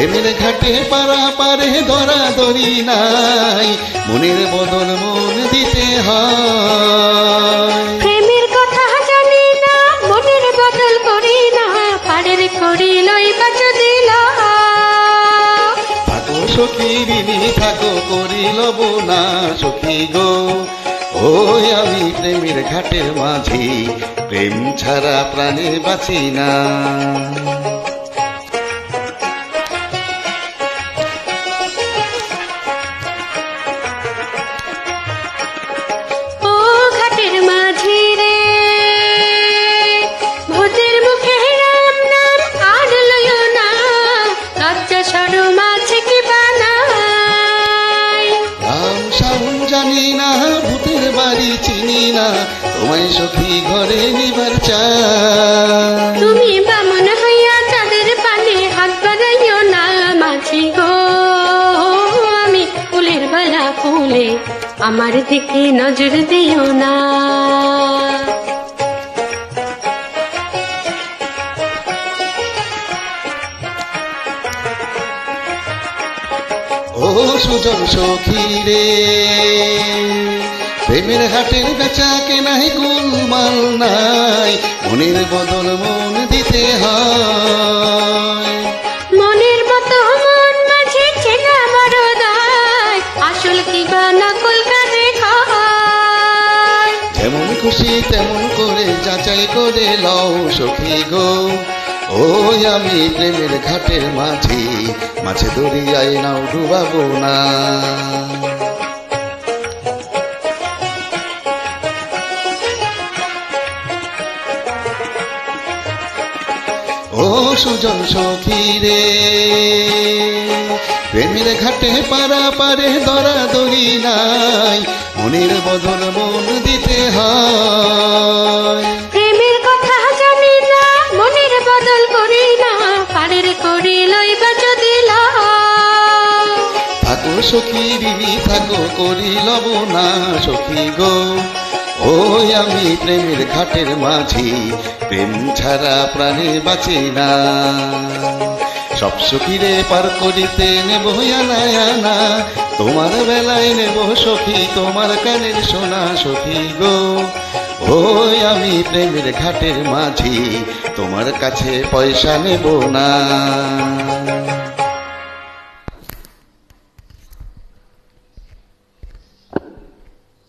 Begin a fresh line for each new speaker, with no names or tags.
প্রেমের ঘাটে পারা পারে ধরা ধরি নাই। মনের বদল মন দিতে হয়।
প্রেমের কথা জানি না মনের বদল করি না পাড়ের করি লইবা যদি
থাকো সখী ঋণী থাকো করি লব না সখী গো। ওই আমি প্রেমের ঘাটের মাঝি প্রেম ছাড়া প্রাণে বাঁচি না। জানি না, ভূতের বাড়ি চিনি না। তোমায় সখী ঘরে নিবার চা।
তুমি বামন হইয়া চাঁদের পানে হাত বাড়াইও না মাঝি গো। আমি ফুলের বেলা ফুলে আমার দিকে নজর দিও না।
সুজন সখী রে প্রেমের হাটের বেচা কেনাই গুলমাল নাই মনের বদল মন দিতে হয়।
মনের মতো মন মাঝে চেনা আসল কি বা নকল কারে
যেমন খুশি তেমন করে যাচাই করে লও সখী গো। ওই আমি প্রেমের ঘাটের মাঝি, মাঝে দরিয়ায় নাও ডুবাবো না। ও সুজন সখী রে, প্রেমের ঘাটে পারা পারে দরা দরি নাই, মনের বদল মন দিতে হয়।
পাড়ের করি লইবা যদি।
থাকো সখী থাকো করি লব না সখী গো। ওই আমি প্রেমের ঘাটের মাঝি, প্রেম ছাড়া প্রাণে বাঁচি না। সব সখীরে পার করিতে নেব আনা। তোমার বেলায় নেব সখী, তোমার কানের সোনা সখী গো। ওই আমি প্রেমের ঘাটের মাঝি তোমার কাছে পয়সা নেব না।